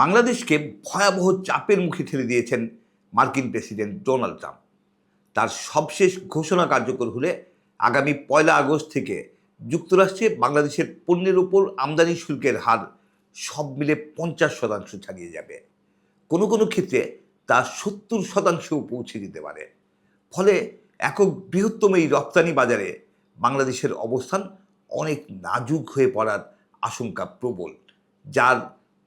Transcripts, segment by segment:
বাংলাদেশকে ভয়াবহ চাপের মুখে ঠেলে দিয়েছেন মার্কিন প্রেসিডেন্ট ডোনাল্ড ট্রাম্প। তার সবশেষ ঘোষণা কার্যকর হলে আগামী পয়লা আগস্ট থেকে যুক্তরাষ্ট্রে বাংলাদেশের পণ্যের উপর আমদানি শুল্কের হার সব মিলে পঞ্চাশ শতাংশ ছাড়িয়ে যাবে। কোনো কোনো ক্ষেত্রে তা সত্তর শতাংশেও পৌঁছে যেতে পারে। ফলে একক বৃহত্তম এই রপ্তানি বাজারে বাংলাদেশের অবস্থান অনেক নাজুক হয়ে পড়ার আশঙ্কা প্রবল, যার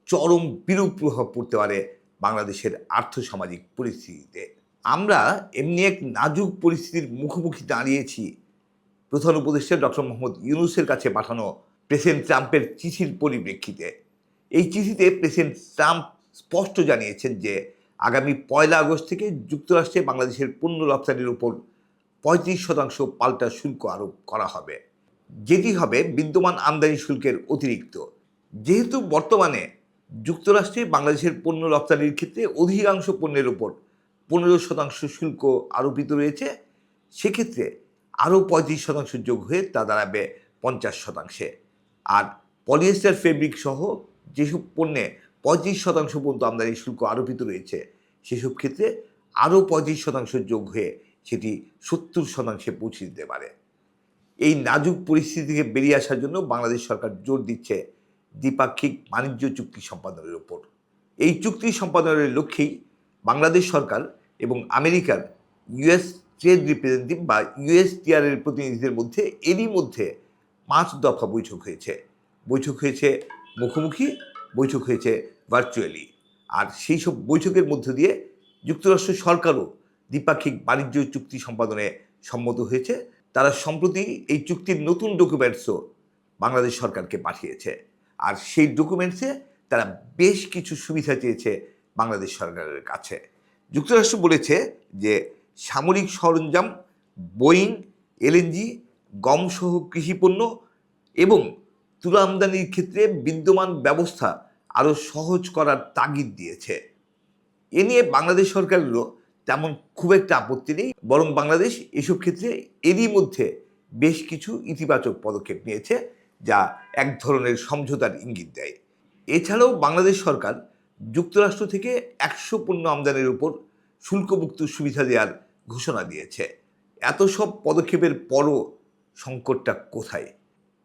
চরম বিরূপ প্রভাব পড়তে পারে বাংলাদেশের আর্থসামাজিক পরিস্থিতিতে। আমরা এমনি এক নাজুক পরিস্থিতির মুখোমুখি দাঁড়িয়েছি। প্রধান উপদেষ্টা ডক্টর মোহাম্মদ ইউনুসের কাছে পাঠানো প্রেসিডেন্ট ট্রাম্পের চিঠির পরিপ্রেক্ষিতে। এই চিঠিতে প্রেসিডেন্ট ট্রাম্প স্পষ্ট জানিয়েছেন যে, আগামী পয়লা আগস্ট থেকে যুক্তরাষ্ট্রে বাংলাদেশের পণ্য রপ্তানির উপর পঁয়ত্রিশ শতাংশ পাল্টা শুল্ক আরোপ করা হবে। যেটি হবে বিদ্যমান আমদানি শুল্কের অতিরিক্ত। যেহেতু বর্তমানে যুক্তরাষ্ট্রে বাংলাদেশের পণ্য রপ্তানির ক্ষেত্রে অধিকাংশ পণ্যের ওপর পনেরো শতাংশ শুল্ক আরোপিত রয়েছে। সেক্ষেত্রে আরও পঁয়ত্রিশ শতাংশ যোগ হয়ে তা দাঁড়াবে পঞ্চাশ শতাংশে। আর পলিয়েস্টার ফেব্রিক সহ যেসব পণ্যে পঁয়ত্রিশ শতাংশ পর্যন্ত আমদানি শুল্ক আরোপিত রয়েছে, সেসব ক্ষেত্রে আরও পঁয়ত্রিশ শতাংশ যোগ হয়ে সেটি সত্তর শতাংশে পৌঁছে দিতে পারে। এই নাজুক পরিস্থিতি থেকে বেরিয়ে আসার জন্য বাংলাদেশ সরকার জোর দিচ্ছে দ্বিপাক্ষিক বাণিজ্য চুক্তি সম্পাদনের উপর এই চুক্তি সম্পাদনের লক্ষ্যেই বাংলাদেশ সরকার এবং আমেরিকার ইউএস ট্রেড রিপ্রেজেন্টেটিভ বা ইউএসটিআর এর প্রতিনিধিদের মধ্যে, এরই মধ্যে পাঁচ দফা বৈঠক হয়েছে। বৈঠক হয়েছে মুখোমুখি, বৈঠক হয়েছে ভার্চুয়ালি। আর সেই সব বৈঠকের মধ্য দিয়ে যুক্তরাষ্ট্র সরকারও দ্বিপাক্ষিক বাণিজ্য চুক্তি সম্পাদনে সম্মত হয়েছে। তারা সম্প্রতি এই চুক্তির নতুন ডকুমেন্টসও বাংলাদেশ সরকারকে পাঠিয়েছে। আর সেই ডকুমেন্টসে তারা বেশ কিছু সুবিধা চেয়েছে বাংলাদেশ সরকারের কাছে। যুক্তরাষ্ট্র বলেছে যে সামরিক সরঞ্জাম, বোয়িং, এলএনজি, গমসহ কৃষিপণ্য এবং তুলা আমদানির ক্ষেত্রে বিদ্যমান ব্যবস্থা আরও সহজ করার তাগিদ দিয়েছে। এ নিয়ে বাংলাদেশ সরকারেরও তেমন খুব একটা আপত্তি নেই, বরং বাংলাদেশ এসব ক্ষেত্রে এরই মধ্যে বেশ কিছু ইতিবাচক পদক্ষেপ নিয়েছে। যা এক ধরনের সমঝোতার ইঙ্গিত দেয়। এছাড়াও বাংলাদেশ সরকার যুক্তরাষ্ট্র থেকে একশো পণ্য আমদানির উপর শুল্কমুক্ত সুবিধা দেওয়ার ঘোষণা দিয়েছে। এত সব পদক্ষেপের পরও সংকটটা কোথায়?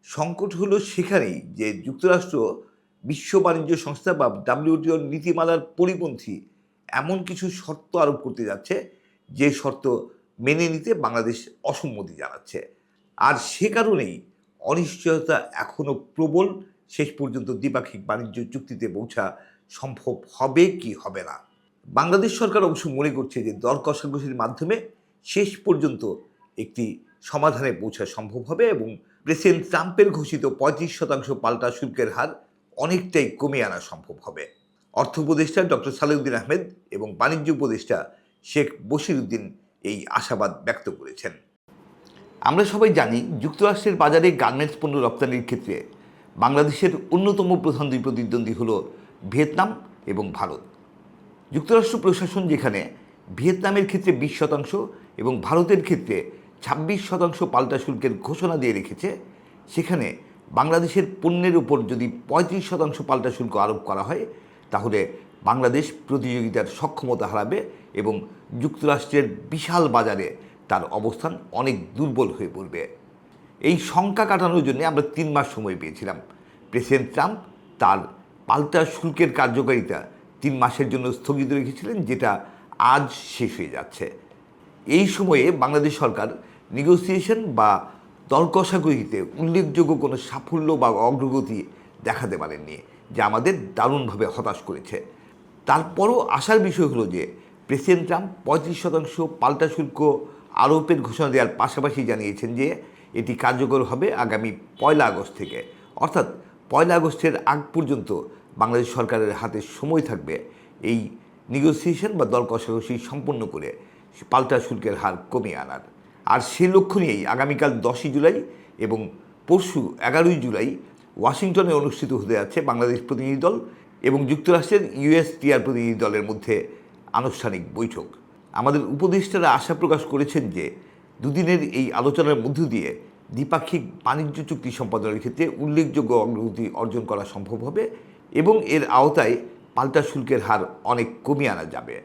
সংকট হলো সেখানেই যে যুক্তরাষ্ট্র বিশ্ব বাণিজ্য সংস্থা বা ডাব্লিউটিওর নীতিমালার পরিপন্থী এমন কিছু শর্ত আরোপ করতে যাচ্ছে, যে শর্ত মেনে নিতে বাংলাদেশ অসম্মতি জানাচ্ছে। আর সে কারণেই অনিশ্চয়তা এখনও প্রবল, শেষ পর্যন্ত দ্বিপাক্ষিক বাণিজ্য চুক্তিতে পৌঁছা সম্ভব হবে কি হবে না? বাংলাদেশ সরকার অবশ্য মনে করছে যে দর কষাকষির মাধ্যমে শেষ পর্যন্ত একটি সমাধানে পৌঁছা সম্ভব হবে এবং প্রেসিডেন্ট ট্রাম্পের ঘোষিত পঁয়ত্রিশ শতাংশ পাল্টা শুল্কের হার অনেকটাই কমিয়ে আনা সম্ভব হবে। অর্থ উপদেষ্টা ডক্টর সালেউদ্দিন আহমেদ এবং বাণিজ্য উপদেষ্টা শেখ বশির উদ্দিন এই আশাবাদ ব্যক্ত করেছেন। আমরা সবাই জানি যুক্তরাষ্ট্রের বাজারে গার্মেন্টস পণ্য রপ্তানির ক্ষেত্রে বাংলাদেশের অন্যতম প্রধান দুই প্রতিদ্বন্দ্বী হল ভিয়েতনাম এবং ভারত। যুক্তরাষ্ট্র প্রশাসন যেখানে ভিয়েতনামের ক্ষেত্রে বিশ শতাংশ এবং ভারতের ক্ষেত্রে ছাব্বিশ শতাংশ পাল্টা শুল্কের ঘোষণা দিয়ে রেখেছে, সেখানে বাংলাদেশের পণ্যের উপর যদি পঁয়ত্রিশ শতাংশ পাল্টা শুল্ক আরোপ করা হয়, তাহলে বাংলাদেশ প্রতিযোগিতার সক্ষমতা হারাবে এবং যুক্তরাষ্ট্রের বিশাল বাজারে তার অবস্থান অনেক দুর্বল হয়ে পড়বে। এই শঙ্কা কাটানোর জন্য আমরা তিন মাস সময় পেয়েছিলাম। প্রেসিডেন্ট ট্রাম্প তার পাল্টা শুল্কের কার্যকারিতা তিন মাসের জন্য স্থগিত রেখেছিলেন, যেটা আজ শেষ হয়ে যাচ্ছে। এই সময়ে বাংলাদেশ সরকার নেগোসিয়েশন বা দর কষাকষিতে উল্লেখযোগ্য কোনো সাফল্য বা অগ্রগতি দেখাতে পারেননি, যা আমাদের দারুণভাবে হতাশ করেছে। তারপরও আসার বিষয় হলো যে, প্রেসিডেন্ট ট্রাম্প পঁয়ত্রিশ শতাংশ পাল্টা শুল্ক আরোপের ঘোষণা দেওয়ার পাশাপাশি জানিয়েছেন যে এটি কার্যকর হবে আগামী পয়লা আগস্ট থেকে। অর্থাৎ পয়লা আগস্টের আগ পর্যন্ত বাংলাদেশ সরকারের হাতে সময় থাকবে এই নেগোসিয়েশন বা দর কষাকষি সম্পন্ন করে পাল্টা শুল্কের হার কমিয়ে আনার। আর সে লক্ষ্য নিয়েই আগামীকাল দশই জুলাই এবং পরশু এগারোই জুলাই ওয়াশিংটনে অনুষ্ঠিত হতে যাচ্ছে বাংলাদেশ প্রতিনিধি দল এবং যুক্তরাষ্ট্রের ইউএসটিআর প্রতিনিধি দলের মধ্যে আনুষ্ঠানিক বৈঠক। আমাদের উপদেষ্টারা আশা প্রকাশ করেছেন যে দুদিনের এই আলোচনার মধ্য দিয়ে দ্বিপাক্ষিক বাণিজ্য চুক্তি সম্পাদনের ক্ষেত্রে উল্লেখযোগ্য অগ্রগতি অর্জন করা সম্ভব হবে এবং এর আওতায় পাল্টা শুল্কের হার অনেক কমিয়ে আনা যাবে।